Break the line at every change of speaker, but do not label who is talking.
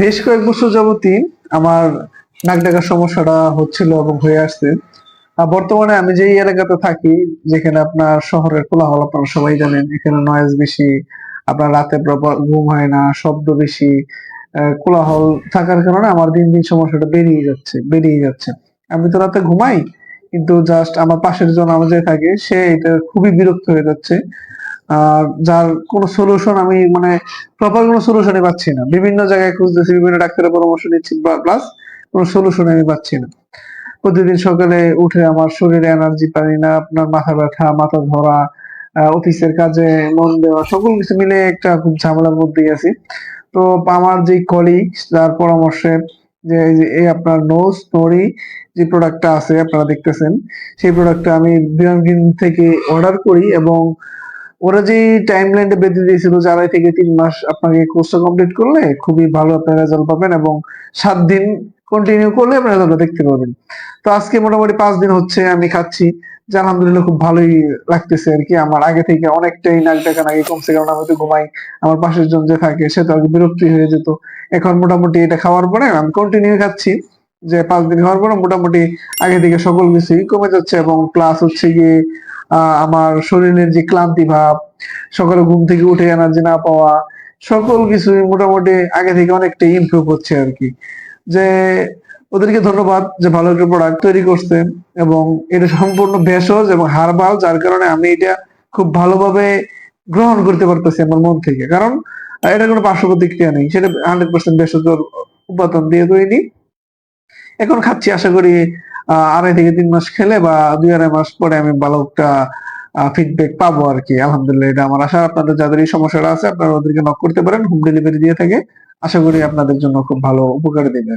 বেশ কয়েক বছর যাবতই আমার নাক ডাকার সমস্যাটা হচ্ছিল এবং হয়ে আসছে। বর্তমানে আমি যেই এলাকাতে থাকি, যেখানে আপনার শহরের কোলাহল আপনারা সবাই জানেন, এখানে নয়েজ বেশি, আপনার রাতে প্রপার ঘুম হয় না, শব্দ বেশি কোলাহল থাকার কারণে আমার দিন দিন সমস্যাটা বেরিয়ে যাচ্ছে বেরিয়ে যাচ্ছে। আমি তো রাতে ঘুমাই, কিন্তু জাস্ট আমার পাশের জন আমার যে থাকে, সে এটা খুবই বিরক্ত হয়ে যাচ্ছে। যার কোনো সলিউশন আমি মানে প্রপার কোনো সলিউশনই পাচ্ছি না। বিভিন্ন জায়গায় খুঁজতেছি, বিভিন্ন ডাক্তারের পরামর্শ নিচ্ছি প্লাস কোনো সলিউশন আমি পাচ্ছি না। প্রতিদিন সকালে উঠে আমার শরীরে এনার্জি পাই না, আপনার মাথা ব্যথা, মাথা ধরা অফিসের কাজে মন দেওয়া, সকল কিছু মিলে একটা খুব ঝামেলার মধ্যেই আছি। তো আমার যে কলিগ তার পরামর্শে যে এই আপনার নোজ নরি যে প্রোডাক্টটা আছে, আপনারা দেখতেছেন, সেই প্রোডাক্টটা আমি বিয়ানগিন থেকে অর্ডার করি এবং ওরা যে টাইম বেঁধে দিয়েছিল যে আড়াই থেকে তিন মাস আপনাকে কোর্সটা কমপ্লিট করলে খুবই ভালো আপনার রেজাল্ট পাবেন এবং সাত দিন কন্টিনিউ করলে আপনার রেজাল্টটা দেখতে পাবেন। তো আজকে মোটামুটি পাঁচ দিন হচ্ছে, আমি খাচ্ছি। যে আলহামদুলিল্লাহ খুব ভালোই লাগতেছে আর কি। আমার আগে থেকে অনেকটাই নাক ডাকা নাকি কমছে কারণ আমি তো ঘুমাই। আমার পাশের জন যে থাকে, সে তো আগে বিরক্তি হয়ে যেত। এখন মোটামুটি এটা খাওয়ার পরে আমি কন্টিনিউ খাচ্ছি। যে পাঁচ দিন খাওয়ার পরে মোটামুটি আগে থেকে সকল কিছুই কমে যাচ্ছে এবং প্লাস হচ্ছে গিয়ে আমার শরীরের যে ক্লান্তি ভাব, সকালে ঘুম থেকে উঠে এনার্জি না পাওয়া, সকল কিছুই মোটামুটি আগে থেকে অনেকটা ইমপ্রুভ হচ্ছে আর কি যে ওদেরকে ধন্যবাদ যে ভালো একটা প্রোডাক্ট তৈরি করছে এবং এটা সম্পূর্ণ ভেষজ এবং হারবাল যার কারণে আমি এটা খুব ভালোভাবে গ্রহণ করতে পারতেছি আমার মন থেকে। কারণ এটা কোনো পার্শ্ব প্রতিক্রিয়া নেই, সেটা হান্ড্রেড পার্সেন্ট ভেষজ উপাদান দিয়ে তৈরি। এখন খাচ্ছি, আশা করি আড়াই থেকে তিন মাস খেলে বা দুই আড়াই মাস পরে আমি ভালো একটা ফিডব্যাক পাবো আর কি। আলহামদুলিল্লাহ, এটা আমার আশা। আপনাদের যাদের এই সমস্যাটা আছে, আপনারা ওদেরকে নক করতে পারেন হোম ডেলিভারি দিয়ে থাকে। আশা করি আপনাদের জন্য খুব ভালো উপকার দেবে।